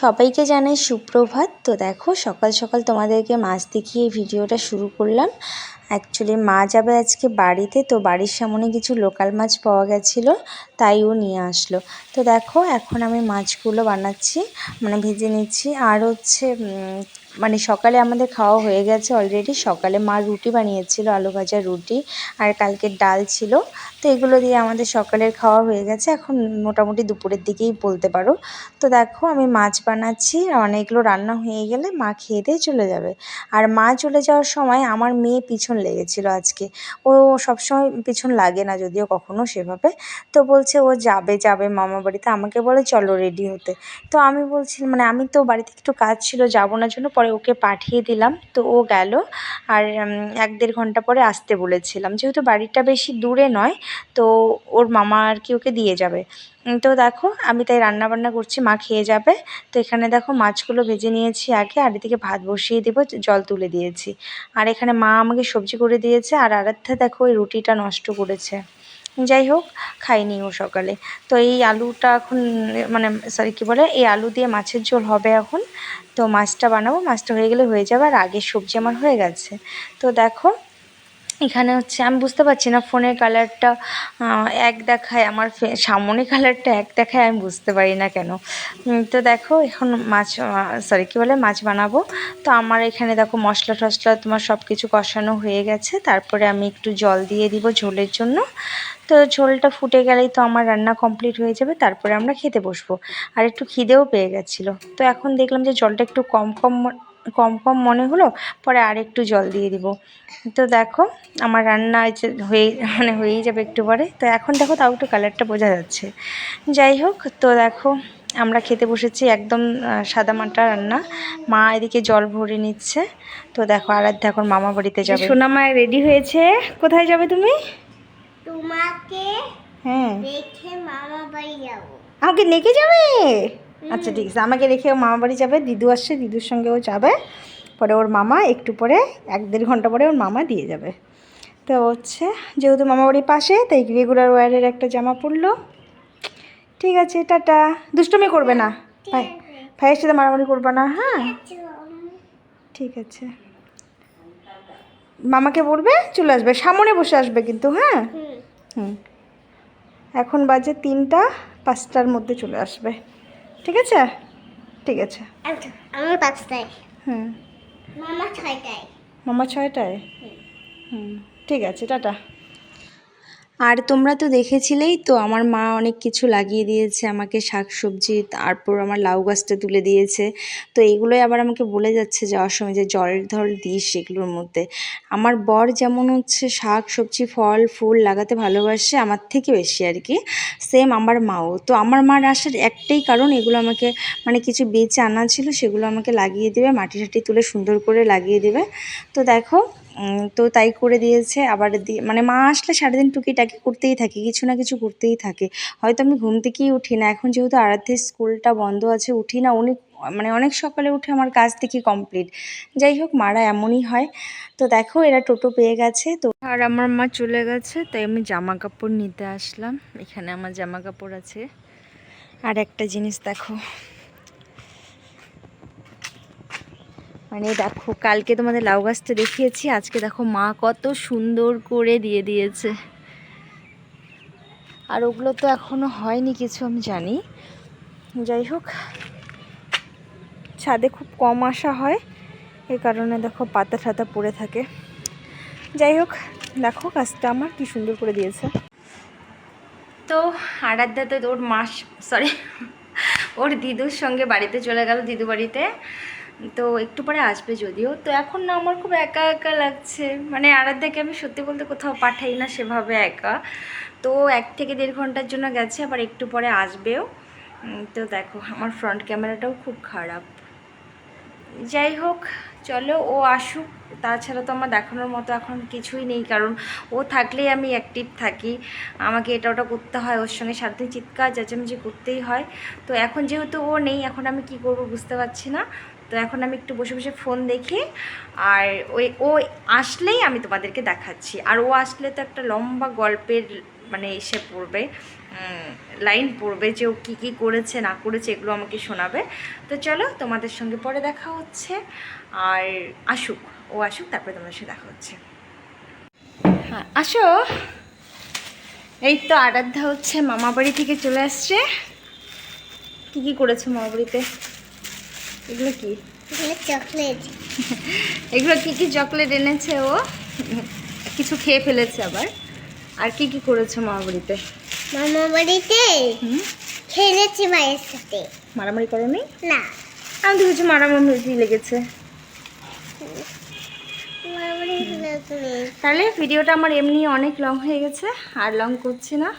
সবাইকে জানাই সুপ্রভাত। তো দেখো, সকাল সকাল তোমাদেরকে মাছ দেখিয়ে ভিডিওটা শুরু করলাম। অ্যাকচুয়ালি মা যাবে আজকে বাড়িতে, তো বাড়ির সামনে কিছু লোকাল মাছ পাওয়া গেছিল, তাই ও নিয়ে আসলো। তো দেখো, এখন আমি মাছগুলো বানাচ্ছি মানে ভেজে নিচ্ছি। আর হচ্ছে মানে সকালে আমাদের খাওয়া হয়ে গেছে অলরেডি সকালে মা রুটি বানিয়েছিল, আলু ভাজা রুটি আর কালকের ডাল ছিল। তো এগুলো দিয়ে আমাদের সকালের খাওয়া হয়ে গেছে। এখন মোটামুটি দুপুরের দিকেই বলতে পারো। তো দেখো, আমি মাছ বানাচ্ছি, অনেকগুলো রান্না হয়ে গেলে মা খেয়ে দিয়ে চলে যাবে। আর মা চলে যাওয়ার সময় আমার মেয়ে পিছন লেগেছিল আজকে। ও সবসময় পিছন লাগে না, যদিও কখনো সেভাবে। তো বলছে, ও যাবে যাবে মামা বাড়িতে। আমাকে বলে, চলো রেডি হতে। তো আমি বলছি মানে আমি তো বাড়িতে একটু কাজ ছিল, যাব না জন্য। পরে ওকে পাঠিয়ে দিলাম, তো ও গেল। আর এক দেড় ঘণ্টা পরে আসতে বলেছিলাম। যেহেতু বাড়িটা বেশি দূরে নয়, তো ওর মামা আর কি ওকে দিয়ে যাবে। তো দেখো, আমি তাই রান্না বান্না করছি, মা খেয়ে যাবে। তো এখানে দেখো মাছগুলো ভেজে নিয়েছি আগে, আর এদিকে ভাত বসিয়ে দেবো, জল তুলে দিয়েছি। আর এখানে মা আমাকে সবজি করে দিয়েছে, আর আরাধ্যা দেখো ওই রুটিটা নষ্ট করেছে। যাই হোক খাইনি ও সকালে। তো এই আলুটা এখন মানে সরি কী বলে, এই আলু দিয়ে মাছের ঝোল হবে এখন। তো মাছটা বানাবো, মাছটা হয়ে গেলে হয়ে যাবে। আর আগের সবজি আমার হয়ে গেছে। তো দেখো এখানে হচ্ছে, আমি বুঝতে পারছি না ফোনের কালারটা এক দেখায় আমার সামনে কালারটা এক দেখায় আমি বুঝতে পারি না কেন। তো দেখো, এখন মাছ সরি কী বলে, মাছ বানাবো। তো আমার এখানে দেখো, মশলা টশলা তোমার সব কিছু কষানো হয়ে গেছে। তারপরে আমি একটু জল দিয়ে দিব ঝোলের জন্য। তো ঝোলটা ফুটে গেলেই তো আমার রান্না কমপ্লিট হয়ে যাবে, তারপরে আমরা খেতে বসবো। আর একটু খিদেও পেয়ে গেছিল। তো এখন দেখলাম যে জলটা একটু কম কম কম কম মনে হলো পরে আর একটু জল দিয়ে দিব। তো দেখো আমার রান্না এই হয়ে মানে হয়েই যাবে একটু পরে। তো এখন দেখো তাও একটু কালারটা বোঝা যাচ্ছে। যাই হোক তো দেখো আমরা খেতে বসেছি একদম সাদা মাটা রান্না। মা এদিকে জল ভরে নিচ্ছে। তো দেখো আরাধ্যা এখন মামা বাড়িতে যাবে। সোনা মা রেডি হয়েছে। কোথায় যাবে তুমি? তোমাকে হ্যাঁ। দেখে মামা বাড়ি যাব। আমাকে নেকে যাবে? আচ্ছা ঠিক আছে। আমাকে রেখে ও মামা বাড়ি যাবে দিদু আসছে দিদুর সঙ্গে ও যাবে। পরে ওর মামা একটু পরে এক দেড় ঘণ্টা পরে ওর মামা দিয়ে যাবে। তো হচ্ছে যেহেতু মামা বাড়ির পাশে তাই রেগুলার ওয়ারের একটা জামা পরলো। ঠিক আছে টাটা। দুষ্টুমি করবে না। ভাই ভাইয়ের সাথে মারামারি করবে না হ্যাঁ? ঠিক আছে। মামাকে বলবে চলে আসবে। সামনে বসে আসবে কিন্তু হ্যাঁ? হুম। এখন বাজে তিনটা পাঁচটার মধ্যে চলে আসবে। ঠিক আছে? ঠিক আছে। আমার পাঁচটায় হুম। মামা ছয়টায়। মামা ছয়টায়? হুম ঠিক আছে টাটা। আর তোমরা তো দেখেছিলেই তো, আমার মা অনেক কিছু লাগিয়ে দিয়েছে আমাকে শাক সবজি তারপর আমার লাউ গাছটা তুলে দিয়েছে। তো এগুলোই আবার আমাকে বলে যাচ্ছে যাওয়ার সময় যে জল ধল দিস এগুলোর মধ্যে। আমার বর যেমন হচ্ছে শাক সবজি ফল, ফুল লাগাতে ভালোবাসে, আমার থেকে বেশি আর কি। সেম আমার মাও। তো আমার মার আসার একটাই কারণ, এগুলো আমাকে মানে কিছু বেচে আনা ছিল, সেগুলো আমাকে লাগিয়ে দেবে মাটি টাটি তুলে সুন্দর করে লাগিয়ে দেবে। তো দেখো তো তাই করে দিয়েছে। আবার দি- মানে মা আসলে সারাদিন টুকিটাকি করতেই থাকে, কিছু না কিছু করতেই থাকে। হয়তো আমি ঘুম থেকেই উঠি না। এখন যেহেতু আরাধ্যের স্কুলটা বন্ধ আছে, উঠি না, অনেক মানে অনেক সকালে উঠে আমার কাজ দেখি কমপ্লিট। যাই হোক, মারা এমনই হয়। তো দেখো, এরা টোটো পেয়ে গেছে, তো আর আমার মা চলে গেছে, তাই আমি জামা কাপড় নিতে আসলাম। এখানে আমার জামা কাপড় আছে। আর একটা জিনিস দেখো। মানে দেখো, কালকে তোমাদের লাউ গাছটা দেখিয়েছি, আজকে দেখো মা কত সুন্দর করে দিয়ে দিয়েছে। আর ওগুলো তো এখনও হয়নি কিছু, আমি জানি। যাই হোক, ছাদে খুব কম আসা হয়, এ কারণে দেখো পাতা ঠাতা পড়ে থাকে। যাই হোক, দেখো গাছটা আমার কি সুন্দর করে দিয়েছে। তো আরাধ্যা তো ওর মাস সরি ওর দিদুর সঙ্গে বাড়িতে চলে গেল দিদু বাড়িতে। তো একটু পরে আসবে যদিও। তো এখন না আমার খুব একা একা লাগছে। মানে আরাধ্যাকে আমি সত্যি বলতে কোথাও পাঠাই না সেভাবে একা। তো এক থেকে দেড় ঘণ্টার জন্য গেছে, আবার একটু পরে আসবেও। তো দেখো, আমার ফ্রন্ট ক্যামেরাটাও খুব খারাপ। যাই হোক, চলো, ও আসুক। তাছাড়া তো আমার দেখানোর মতো এখন কিছুই নেই, কারণ ও থাকলেই আমি অ্যাক্টিভ থাকি। আমাকে এটা ওটা করতে হয়, ওর সঙ্গে সাথে চিৎকার, চেঁচামেচি করতেই হয়। তো এখন যেহেতু ও নেই, এখন আমি কি করব বুঝতে পারছি না। তো এখন আমি একটু বসে বসে ফোন দেখি আর ওই, ও আসলেই আমি তোমাদেরকে দেখাচ্ছি। আর ও আসলে তো একটা লম্বা গল্পের মানে এসে পড়বে লাইন পড়বে যে ও কী কী করেছে, না করেছে, এগুলো আমাকে শোনাবে। তো চলো তোমাদের সঙ্গে পরে দেখা হচ্ছে। আর আসুক, ও আসুক, তারপরে তোমাদের সাথে দেখা হচ্ছে। হ্যাঁ আসো। এই তো আরাধ্যা হচ্ছে মামা বাড়ি থেকে চলে আসছে। কি কি করেছ মামা বাড়িতে এগুলো কি? চকলেট। এগুলো কি কি চকলেট এনেছে ও? কিছু খেয়ে ফেলেছে আবার। আর কি কি করেছ মামা বাড়িতে মামা বাড়িতে খেলেছি মায়ের সাথে। মারামারি করোনি? না। আমি তো কিছু মারামারি লেগেছে। তাহলে ভিডিওটা আমার এমনি অনেক লং হয়ে গেছে আর লং করছি না।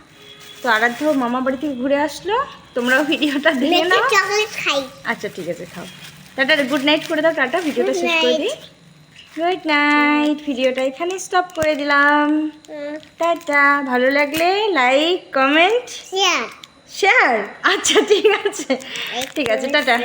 তো আরাধ্য মামা বাড়ি থেকে ঘুরে আসলো। তোমরাও ভিডিওটা দেখে নাও। চকলেট খাই। আচ্ছা ঠিক আছে খাও। টাটা গুড নাইট করে দাও টাটা ভিডিওটা শেষ করে দিই। গুড নাইট ভিডিওটা এখানে স্টপ করে দিলাম। টাটা ভালো লাগলে লাইক কমেন্ট শেয়ার শেয়ার আচ্ছা ঠিক আছে। ঠিক আছে টাটা.